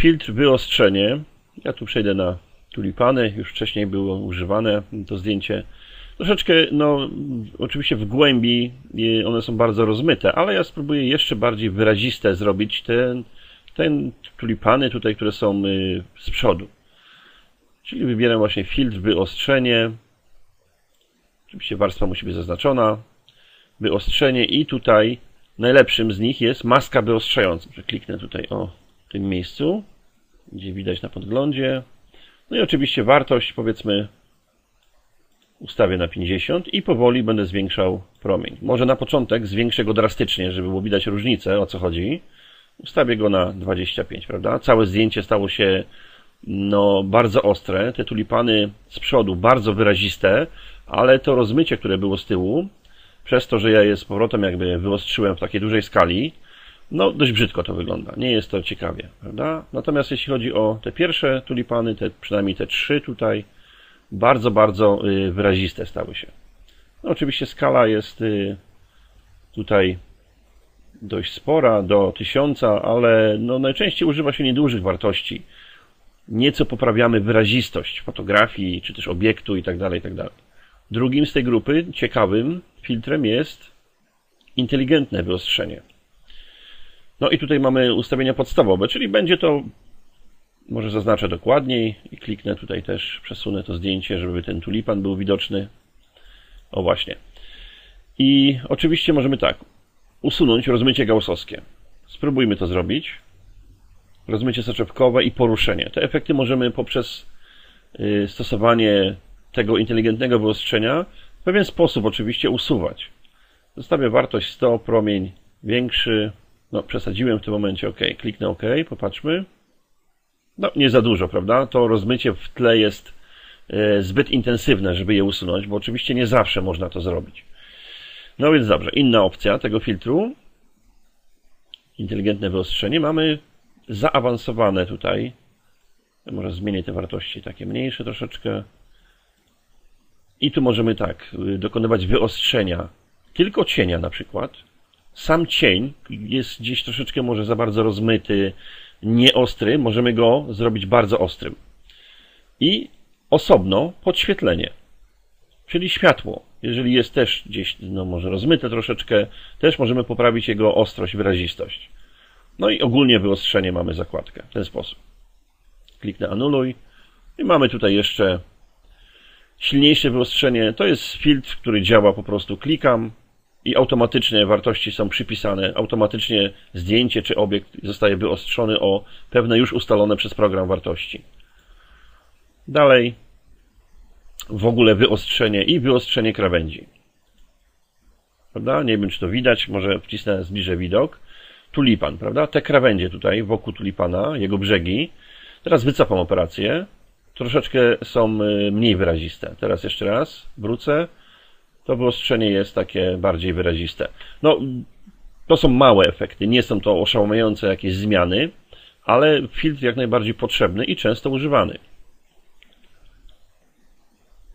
Filtr wyostrzenie. Ja tu przejdę na tulipany. Już wcześniej było używane to zdjęcie. Troszeczkę, no, oczywiście w głębi y, one są bardzo rozmyte, ale ja spróbuję jeszcze bardziej wyraziste zrobić te, te tulipany tutaj, które są y, z przodu. Czyli wybieram właśnie filtr, wyostrzenie. Oczywiście warstwa musi być zaznaczona. Wyostrzenie i tutaj najlepszym z nich jest maska wyostrzająca. Kliknę tutaj o tym miejscu, gdzie widać na podglądzie. No i oczywiście wartość powiedzmy ustawię na 50 i powoli będę zwiększał promień. Może na początek zwiększę go drastycznie, żeby było widać różnicę, o co chodzi. Ustawię go na 25, prawda? Całe zdjęcie stało się no, bardzo ostre. Te tulipany z przodu bardzo wyraziste, ale to rozmycie, które było z tyłu, przez to, że ja je z powrotem jakby wyostrzyłem w takiej dużej skali, no dość brzydko to wygląda. Nie jest to ciekawie, prawda? Natomiast jeśli chodzi o te pierwsze tulipany, te, przynajmniej te trzy tutaj, bardzo, bardzo y, wyraziste stały się. No, oczywiście skala jest y, tutaj dość spora, do tysiąca, ale no najczęściej używa się niedużych wartości. Nieco poprawiamy wyrazistość fotografii, czy też obiektu itd., tak itd. Tak Drugim z tej grupy, ciekawym filtrem jest inteligentne wyostrzenie. No i tutaj mamy ustawienia podstawowe, czyli będzie to, może zaznaczę dokładniej i kliknę tutaj też, przesunę to zdjęcie, żeby ten tulipan był widoczny. O właśnie. I oczywiście możemy tak, usunąć rozmycie gaussowskie. Spróbujmy to zrobić. Rozmycie soczewkowe i poruszenie. Te efekty możemy poprzez y, stosowanie tego inteligentnego wyostrzenia w pewien sposób oczywiście usuwać. Zostawię wartość 100, promień większy. No, przesadziłem w tym momencie OK. Kliknę OK, popatrzmy. No, nie za dużo, prawda? To rozmycie w tle jest e, zbyt intensywne, żeby je usunąć, bo oczywiście nie zawsze można to zrobić. No więc dobrze, inna opcja tego filtru. Inteligentne wyostrzenie. Mamy zaawansowane tutaj. Może zmienię te wartości, takie mniejsze troszeczkę. I tu możemy tak, y, dokonywać wyostrzenia, tylko cienia na przykład. Sam cień jest gdzieś troszeczkę może za bardzo rozmyty, nieostry, możemy go zrobić bardzo ostrym. I osobno podświetlenie, czyli światło. Jeżeli jest też gdzieś, no może rozmyte troszeczkę, też możemy poprawić jego ostrość, wyrazistość. No i ogólnie wyostrzenie mamy zakładkę w ten sposób. Kliknę anuluj i mamy tutaj jeszcze silniejsze wyostrzenie to jest filtr, który działa po prostu klikam i automatycznie wartości są przypisane, automatycznie zdjęcie czy obiekt zostaje wyostrzony o pewne już ustalone przez program wartości. Dalej w ogóle wyostrzenie i wyostrzenie krawędzi. Prawda? Nie wiem, czy to widać, może wcisnę zbliżę widok. Tulipan, prawda? Te krawędzie tutaj wokół tulipana, jego brzegi. Teraz wycofam operację troszeczkę są y, mniej wyraziste. Teraz jeszcze raz wrócę. To wyostrzenie jest takie bardziej wyraziste. No, to są małe efekty, nie są to oszałamiające jakieś zmiany, ale filtr jak najbardziej potrzebny i często używany.